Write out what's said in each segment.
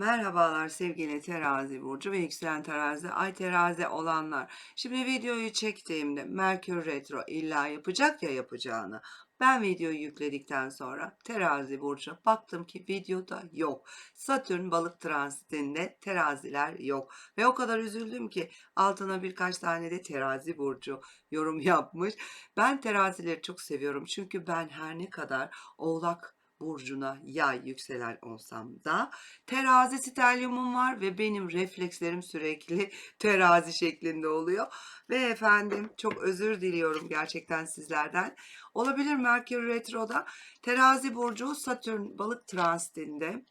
Merhabalar sevgili terazi burcu ve yükselen terazi, ay terazi olanlar. Şimdi videoyu çektiğimde Merkür Retro illa yapacak ya yapacağını. Ben videoyu yükledikten sonra terazi burcu baktım ki videoda yok. Satürn balık transitinde teraziler yok. Ve o kadar üzüldüm ki altına birkaç tane de terazi burcu yorum yapmış. Ben terazileri çok seviyorum çünkü ben her ne kadar oğlak burcuna yay yükselen olsam da terazi stelyumum var ve benim reflekslerim sürekli terazi şeklinde oluyor. Ve efendim çok özür diliyorum gerçekten sizlerden. Olabilir Merkür Retro'da terazi burcu Satürn balık transitinde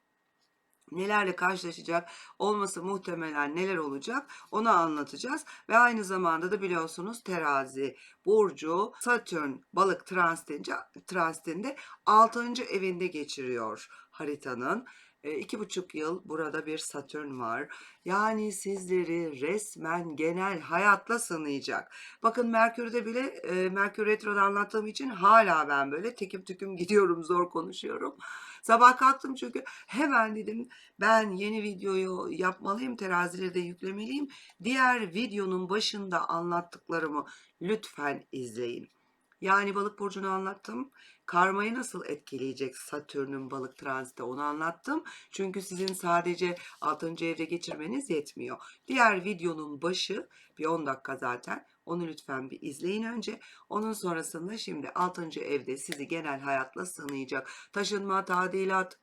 nelerle karşılaşacak olması muhtemelen neler olacak onu anlatacağız. Ve aynı zamanda da biliyorsunuz terazi burcu Satürn balık transitinde, transitinde 6. evinde geçiriyor haritanın. E, iki buçuk yıl burada bir Satürn var. Yani sizleri resmen genel hayatla sınayacak. Bakın Merkür'de bile e, Merkür Retro'da anlattığım için hala ben böyle tekim tüküm gidiyorum zor konuşuyorum. Sabah kalktım çünkü hemen dedim ben yeni videoyu yapmalıyım, terazileri de yüklemeliyim. Diğer videonun başında anlattıklarımı lütfen izleyin. Yani balık burcunu anlattım. Karmayı nasıl etkileyecek Satürn'ün balık transiti onu anlattım. Çünkü sizin sadece 6. evde geçirmeniz yetmiyor. Diğer videonun başı bir 10 dakika zaten. Onu lütfen bir izleyin önce. Onun sonrasında şimdi 6. evde sizi genel hayatla sınayacak. Taşınma, tadilat,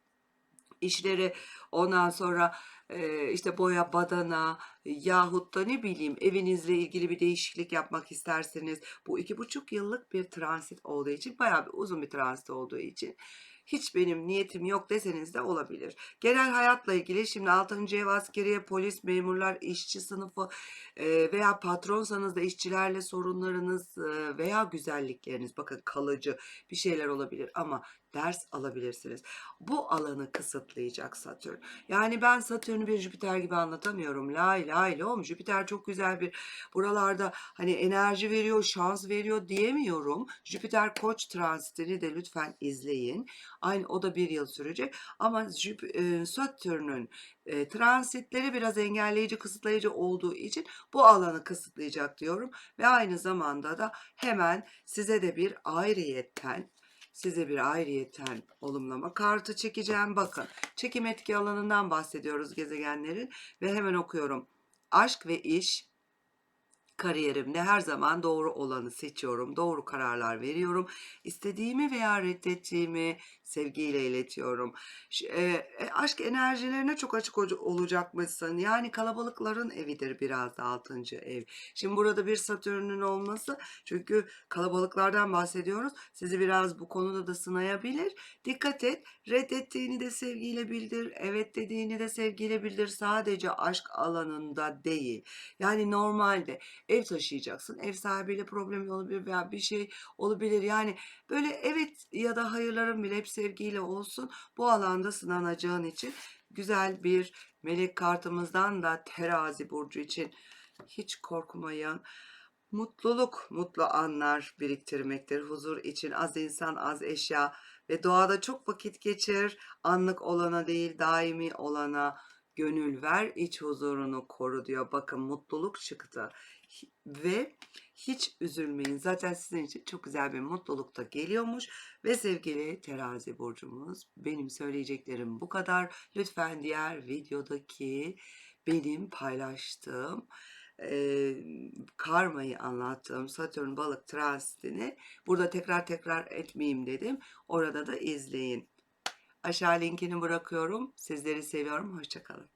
işleri ondan sonra e, işte boya badana yahut da ne bileyim evinizle ilgili bir değişiklik yapmak isterseniz bu iki buçuk yıllık bir transit olduğu için bayağı bir uzun bir transit olduğu için hiç benim niyetim yok deseniz de olabilir. Genel hayatla ilgili şimdi 6. ev askeriye, polis, memurlar, işçi sınıfı e, veya patronsanız da işçilerle sorunlarınız e, veya güzellikleriniz bakın kalıcı bir şeyler olabilir ama ders alabilirsiniz. Bu alanı kısıtlayacak Satürn. Yani ben Satürn'ü bir Jüpiter gibi anlatamıyorum. Lay lay lom Jüpiter çok güzel bir buralarda hani enerji veriyor, şans veriyor diyemiyorum. Jüpiter koç transitini de lütfen izleyin. Aynı o da bir yıl sürecek. Ama e, Satürn'ün e, transitleri biraz engelleyici, kısıtlayıcı olduğu için bu alanı kısıtlayacak diyorum. Ve aynı zamanda da hemen size de bir ayrıyetten size bir ayrıyeten olumlama kartı çekeceğim. Bakın çekim etki alanından bahsediyoruz gezegenlerin ve hemen okuyorum. Aşk ve iş kariyerimde her zaman doğru olanı seçiyorum. Doğru kararlar veriyorum. İstediğimi veya reddettiğimi sevgiyle iletiyorum. E, e, aşk enerjilerine çok açık ol- olacakmışsın. Yani kalabalıkların evidir biraz da 6. ev. Şimdi burada bir Satürn'ün olması çünkü kalabalıklardan bahsediyoruz. Sizi biraz bu konuda da sınayabilir. Dikkat et. Reddettiğini de sevgiyle bildir. Evet dediğini de sevgiyle bildir. Sadece aşk alanında değil. Yani normalde ev taşıyacaksın. Ev sahibiyle problem olabilir veya bir şey olabilir. Yani böyle evet ya da hayırların bile hep sevgiyle olsun. Bu alanda sınanacağın için güzel bir melek kartımızdan da terazi burcu için hiç korkmayın. Mutluluk, mutlu anlar biriktirmektir. Huzur için az insan, az eşya ve doğada çok vakit geçir. Anlık olana değil, daimi olana gönül ver, iç huzurunu koru diyor. Bakın mutluluk çıktı. Ve hiç üzülmeyin. Zaten sizin için çok güzel bir mutluluk da geliyormuş. Ve sevgili terazi burcumuz benim söyleyeceklerim bu kadar. Lütfen diğer videodaki benim paylaştığım eee, karmayı anlattığım Satürn balık transitini burada tekrar tekrar etmeyeyim dedim. Orada da izleyin. Aşağı linkini bırakıyorum. Sizleri seviyorum. Hoşçakalın.